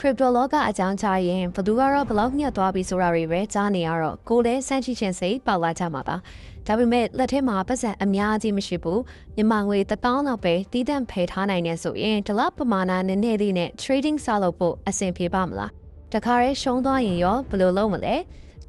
crypto လောကအကြောင်းကြားရင်ဘယ်သူကတော့ဘလောက်ညက်သွားပြီဆိုတာတွေပဲကြားနေရတော့ကိုယ်လည်းစမ်းကြည့်ခြင်းစိတ်ပေါက်လာကြမှာပါဒါပေမဲ့လက်ထဲမှာပတ်စံအများကြီးမရှိဘူးမြန်မာငွေ1000လောက်ပဲတီးတန့်ဖယ်ထားနိုင်နေဆိုရင်ဒီလောက်ပမာဏနည်းနည်းလေးနဲ့ trading စလုပ်ဖို့အဆင်ပြေပါမလားတခါရဲရှုံးသွားရင်ရောဘယ်လိုလုပ်မလဲ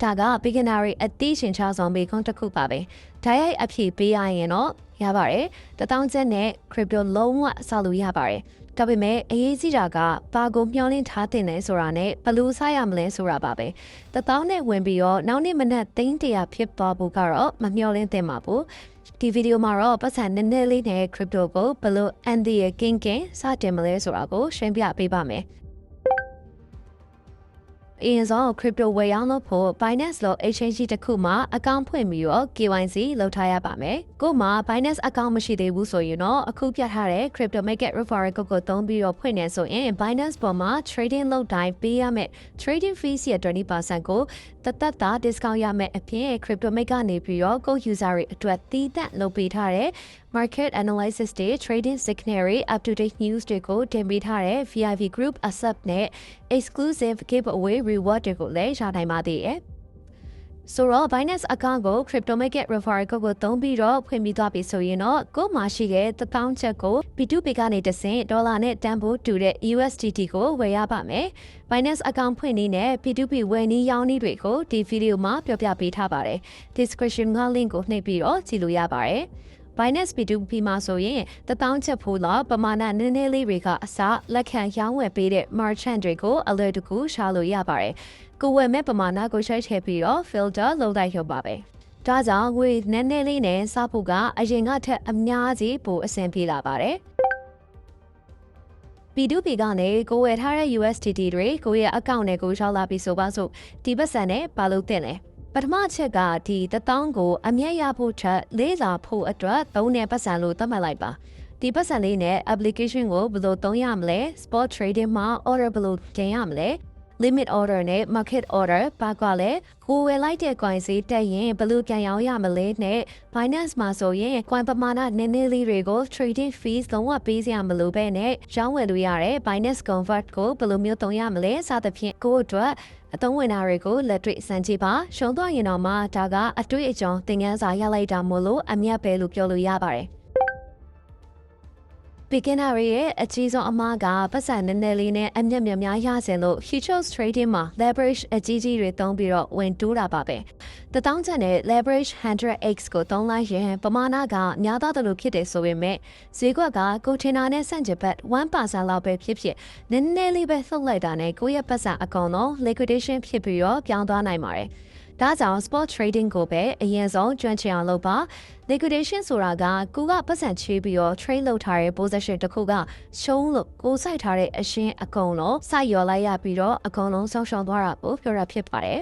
ဒါက beginner တွေအသိရှင်ချဆောင်ပေးခွင့်တစ်ခုပါပဲ။ဓာတ်ရိုက်အဖြစ်ပေးရရင်တော့ ရပါတယ်။တထောင်ကျပ်နဲ့ crypto လုံးဝစလို့ရပါတယ်။ဒါပေမဲ့အရေးကြီးတာကပါကိုမျှော်လင့်ထားတင်တယ်ဆိုတာနဲ့ဘယ်လို့စားရမလဲဆိုတာပါပဲ။တထောင်နဲ့ဝင်ပြီးတော့နောက်နေ့မနက်သိန်းတရာဖြစ်သွားဖို့ကတော့မမျှော်လင့်သင့်ပါဘူး။ဒီဗီဒီယိုမှာတော့ပတ်စံနည်းနည်းလေးနဲ့ crypto ကိုဘယ်လို anti ရဲ့ king king စတင်မလဲဆိုတာကိုရှင်းပြပေးပါမယ်။ အရင်ဆုံး crypto ဝယ်ရောင်းလို့ဖို့ Binance လို့ exchange တစ်ခုမှာ account ဖွင့်ပြီးတော့ KYC လုပ်ထားရပါမယ်။ကို့မှာ Binance account မရှိသေးဘူးဆိုရင်တော့အခုပြထားတဲ့ crypto market referral code ကိုသုံးပြီးတော့ဖွင့်နေဆိုရင် Binance ပေါ်မှာ trading လုပ်တိုင်းပေးရမယ့် trading fees ရဲ့20%ကိုတသက်တာ discount ရမယ့်အပြင် crypto make ကနေပြီးတော့ကို user တွေအတွက်တည်တံ့လုပ်ပေးထားတဲ့ market analysis တွေ trading signal တွေ up to date news တွေကိုတင်ပေးထားတဲ့ VIP group accept နဲ့ exclusive giveaway reward တွေကိုလည်းရနိုင်ပါသေးတယ်။ဆိုတော့ Binance account ကို Crypto Market Referral Code ကိုသုံးပြီးတော့ဖွင့်ပြီးသွားပြီဆိုရင်တော့ကို့မှာရှိတဲ့1000ချက်ကို P2P ကနေတဆင့်ဒေါ်လာနဲ့တန်ဖိုးတူတဲ့ USDT ကိုဝယ်ရပါမယ်။ Binance account ဖွင့်နည်းနဲ့ P2P ဝယ်နည်းရောင်းနည်းတွေကိုဒီဗီဒီယိုမှာပြောပြပေးထားပါတယ်။ Description က link ကိုနှိပ်ပြီးတော့ကြည့်လို့ရပါတယ်။ Binance P2P မှာဆိုရင်1000ချက်ဖိုးလောက်ပမာဏနည်းနည်းလေးတွေကအစလက်ခံရောင်းဝယ်ပေးတဲ့ merchant တွေကိုအလွယ်တကူရှာလို့ရပါတယ်။ကိုဝယ်မဲ့ပမာဏကိုရှိုက်ထည့်ပြီးတော့ filter လုပ်လိုက်ရုံပါပဲ။ဒါကြောင့်ငွေနည်းနည်းလေးနဲ့စဖို့ကအရင်ကထက်အများကြီးပိုအဆင်ပြေလာပါတယ်။ P2P ကနေကိုဝယ်ထားတဲ့ USDT တွေကိုရဲ့အကောင့်နဲ့ကိုရောက်လာပြီးဆိုပါစို့ဒီပတ်စံနဲ့ပါလို့တင်လဲ။ ပထမအချက်ကဒီ1000ကိုအမျက်ရဖို့ထက်လေးစာဖို့အတွက်သုံးတဲ့ပတ်စံလို့သတ်မှတ်လိုက်ပါဒီပတ်စံလေးနဲ့ application ကိုဘယ်လိုသုံးရမလဲ spot trading မှာ order ဘယ်လိုတင်ရမလဲ limit order နဲ့ market order ပါကွာလဲကိုဝယ်လိုက်တဲ့ coin စီတက်ရင်ဘယ်လိုပြန်ရောင်းရမလဲနဲ့ Binance မှာဆိုရင် coin ပမာဏနည်းနည်းလေးတွေကို trading fees လုံးဝပေးစရာမလိုပဲနဲ့ရောင်းဝယ်လို့ရတယ် Binance convert ကိုဘယ်လိုမျိုးသုံးရမလဲစသဖြင့်ကိုအတွက်အသုံးဝင်တာတွေကိုလက်တွေ့စမ်းကြည့်ပါရှုံးသွားရင်တော့မှဒါကအတွေ့အကြုံသင်ခန်းစာရလိုက်တာမို့လို့အမြတ်ပဲလို့ပြောလို့ရပါတယ် beginner ရဲ့အကြီးဆုံးအမှားကပတ်စံနည်းနည်းလေးနဲ့အမျက်များများရစင်လို့ futures trading မှာ leverage အကြီးကြီးတွေသုံးပြီးတော့ဝင်တိုးတာပါပဲ။တထောင်ချန်တဲ့ leverage 100x ကိုသုံးလိုက်ရင်ပမာဏကများသားတယ်လို့ဖြစ်တယ်ဆိုပေမဲ့ဈေးကွက်ကကိုထင်တာနဲ့ဆန့်ကျင်ဘက်1%လောက်ပဲဖြစ်ဖြစ်နည်းနည်းလေးပဲဆုတ်လိုက်တာနဲ့ကိုယ့်ရဲ့ပတ်စံအကောင်လုံး liquidation ဖြစ်ပြီးတော့ပြောင်းသွားနိုင်ပါတယ်။ ဒါကြောင့် spot trading ကိုပဲအရင်ဆုံးကျွမ်းကျင်အောင်လုပ်ပါ liquidation ဆိုတာကကိုကပတ်စံချေးပြီးတော့ trade လုပ်ထားတဲ့ position တစ်ခုကရှုံးလို့ကိုစိုက်ထားတဲ့အရှင်းအကုန်လုံးစိုက်ရော်လိုက်ရပြီးတော့အကုန်လုံးဆုံးရှုံးသွားတာကိုပြောတာဖြစ်ပါတယ်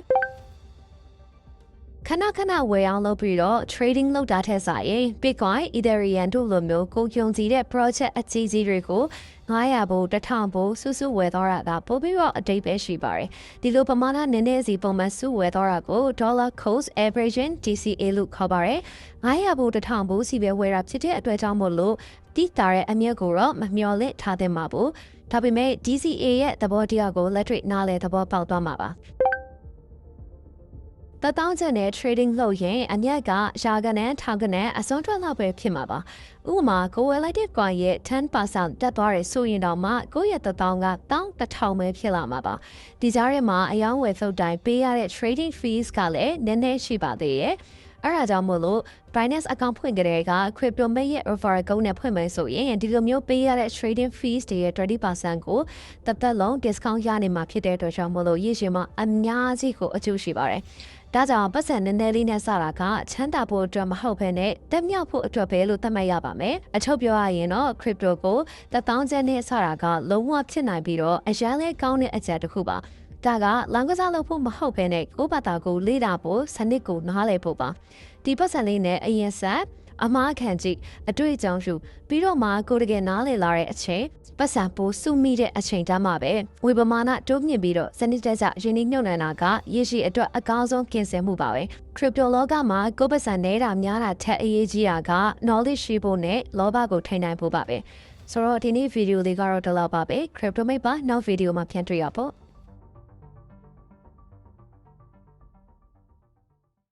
ခဏခဏဝယ်အောင်လုပ်ပြီးတော့ trading လုပ်တာထက်စာရင် Bitcoin, Ethereum တို့လိုမျိုးကိုကြုံကြည်တဲ့ project အကြီးကြီးတွေကို900ဘို့1000ဘို့စုစုဝယ်သွားတာကပိုပြီးတော့အတိတ်ပဲရှိပါတယ်ဒီလိုပမာဏနည်းနည်းစီပုံမှန်စုဝယ်သွားတာကို dollar cost averaging DCA လို့ခေါ်ပါတယ်900ဘို့1000ဘို့စီပဲဝယ်တာဖြစ်တဲ့အတွက်ကြောင့်မို့လို့တိတာတဲ့အမြတ်ကိုတော့မမျှော်လင့်ထားသင့်ပါဘူးဒါပေမဲ့ DCA ရဲ့သဘောတရားကိုလက်တွေ့နားလည်သဘောပေါက်သွားမှာပါ တတောင်းချက်နဲ့ trading လုပ်ရင်အမြက်ကရာကနန်းထောင်ကနန်းအစွန်းထွက်လောက်ပဲဖြစ်မှာပါဥပမာကိုဝယ်လိုက်တဲ့ coin ရဲ့10%တက်သွားတယ်ဆိုရင်တော့မှကိုယ့်ရဲ့တထောင်က1000ပဲဖြစ်လာမှာပါဒီကြားထဲမှာအယောင်းဝယ်သုတ်တိုင်းပေးရတဲ့ trading fees ကလည်းနည်းနည်းရှိပါသေးရဲ့အဲ့ဒါကြောင့်မို့လို့ Binance account ဖွင့်ကြတဲ့က crypto mate ရဲ့ referral code နဲ့ဖွင့်မယ်ဆိုရင်ဒီလိုမျိုးပေးရတဲ့ trading fees တွေရဲ့20%ကိုတသက်လုံး discount ရနိုင်မှာဖြစ်တဲ့အတွက်ကြောင့်မို့လို့ရည်ရှင်မှာအများကြီးကိုအကျိုးရှိပါတယ် ဒါကြောင့်ပတ်စံနည်းနည်းလေးနဲ့စတာကချမ်းသာဖို့အတွက်မဟုတ်ဘဲနဲ့တက်မြောက်ဖို့အတွက်ပဲလို့သတ်မှတ်ရပါမယ်။အချုပ်ပြောရရင်တော့ crypto ကိုတစ်သောင်းကျပ်နဲ့စတာကလုံးဝဖြစ်နိုင်ပြီးတော့အရန်လေးကောင်းတဲ့အကြံတစ်ခုပါ။ဒါကလောင်ကစားလုပ်ဖို့မဟုတ်ဘဲနဲ့ကိုယ့်ဘာသာကိုလေ့လာဖို့စနစ်ကိုနားလည်ဖို့ပါ။ဒီပတ်စံလေးနဲ့အရင်ဆက် အမားခံကြည့်အတွေ့အကြုံယူပြီးတော့မှကိုတကယ်နားလည်လာတဲ့အချိန်ပတ်စံပိုးစုမိတဲ့အချိန်တမ်းမှာပဲဝေပမာဏတိုးမြင့်ပြီးတော့စနစ်တကျရင်းနှီးမြှုပ်နှံတာကရရှိအတွက်အကောင်းဆုံးကင်ဆယ်မှုပါပဲခရစ်ပတိုလောကမှာကိုယ်ပတ်စံနေတာများတာထက်အရေးကြီးတာက knowledge ရှိဖို့နဲ့လောဘကိုထိန်းနိုင်ဖို့ပါပဲဆိုတော့ဒီနေ့ဗီဒီယိုလေးကတော့ဒီလောက်ပါပဲ crypto mate ပါနောက်ဗီဒီယိုမှာပြန်တွေ့ရပါ